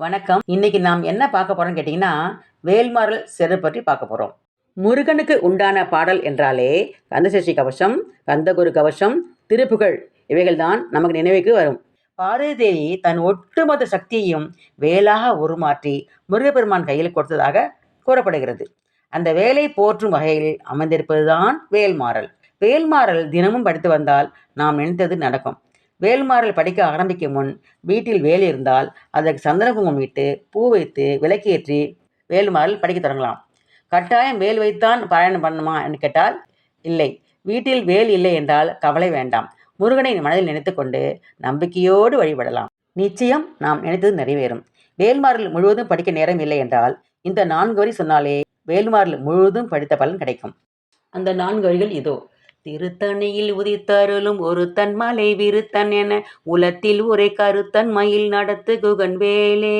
வணக்கம். இன்னைக்கு நாம் என்ன பார்க்க போறோம்னு கேட்டிங்கன்னா வேல்மாறல் சிறு பற்றி பார்க்க போகிறோம் முருகனுக்கு உண்டான பாடல் என்றாலே கந்தசஷ்டி கவசம் கந்தகுரு கவசம் திருப்புகழ் இவைகள்தான் நமக்கு நினைவுக்கு வரும். பார்வதி தேவி தன் ஒட்டுமொத்த சக்தியையும் வேலாக உருமாற்றி முருகப்பெருமான் கையில் கொடுத்ததாக கூறப்படுகிறது. அந்த வேலை போற்றும் வகையில் அமைந்திருப்பதுதான் வேல்மாறல். வேல்மாறல் தினமும் படித்து வந்தால் நாம் நினைத்தது நடக்கும். வேல்மாறல் படிக்க ஆரம்பிக்கும் முன் வீட்டில் வேல் இருந்தால் அதற்கு சந்தன இட்டு பூ வைத்து விளக்கேற்றி வேல்மாறல் படிக்க தொடங்கலாம். கட்டாயம் வேல் வைத்தான் பாராயணம் பண்ணுமா என்று கேட்டால் இல்லை. வீட்டில் வேல் இல்லை என்றால் கவலை வேண்டாம். முருகனை மனதில் நினைத்துக்கொண்டு நம்பிக்கையோடு வழிபடலாம். நிச்சயம் நாம் நினைத்தது நிறைவேறும். வேல்மாறல் முழுவதும் படிக்க நேரம் இல்லை என்றால் இந்த நான்கு வரி சொன்னாலே வேல்மாறல் முழுவதும் படித்த பலன் கிடைக்கும். அந்த நான்கு வரிகள் இதோ. திருத்தணியில் உதித்தருளும் ஒரு தன் மலை விருத்தன் என உலத்தில் ஒரே கருத்தன் மயில் நடத்து குகன் வேலே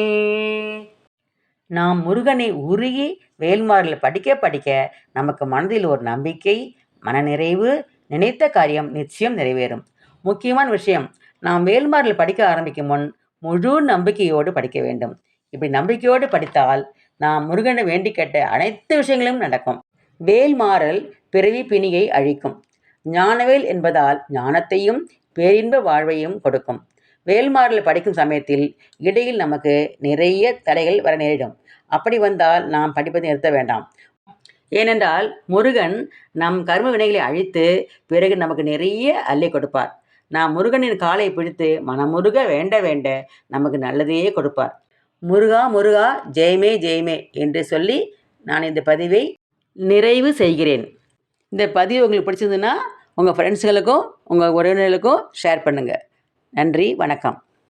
நாம் முருகனை உருகி வேல்மாரில் படிக்க படிக்க நமக்கு மனதில் ஒரு நம்பிக்கை மனநிறைவு நினைத்த காரியம் நிச்சயம் நிறைவேறும். முக்கியமான விஷயம் நாம் வேல்மாறல் படிக்க ஆரம்பிக்கும் முன் முழு நம்பிக்கையோடு படிக்க வேண்டும். இப்படி நம்பிக்கையோடு படித்தால் நாம் முருகனை வேண்டி கேட்ட அனைத்து விஷயங்களும் நடக்கும். வேல்மாறல் பிறவி பிணியை அழிக்கும். ஞானவேல் என்பதால் ஞானத்தையும் பேரின்ப வாழ்வையும் கொடுக்கும். வேல்மாறல் படிக்கும் சமயத்தில் இடையில் நமக்கு நிறைய தடைகள் வர நேரிடும். அப்படி வந்தால் நாம் படிப்பதை நிறுத்த வேண்டாம். ஏனென்றால் முருகன் நம் கர்ம வினைகளை அழித்து பிறகு நமக்கு நிறைய அள்ளி கொடுப்பார். நாம் முருகனின் காலை பிடித்து மனமுருக வேண்ட வேண்ட நமக்கு நல்லதையே கொடுப்பார். முருகா முருகா ஜெயமே ஜெயமே என்று சொல்லி நான் இந்த பதிவை நிறைவு செய்கிறேன். இந்த பதிவு உங்களுக்கு பிடிச்சிருந்துன்னா உங்கள் ஃப்ரெண்ட்ஸுகளுக்கும் உங்கள் உறவினர்களுக்கும் ஷேர் பண்ணுங்கள் நன்றி வணக்கம்.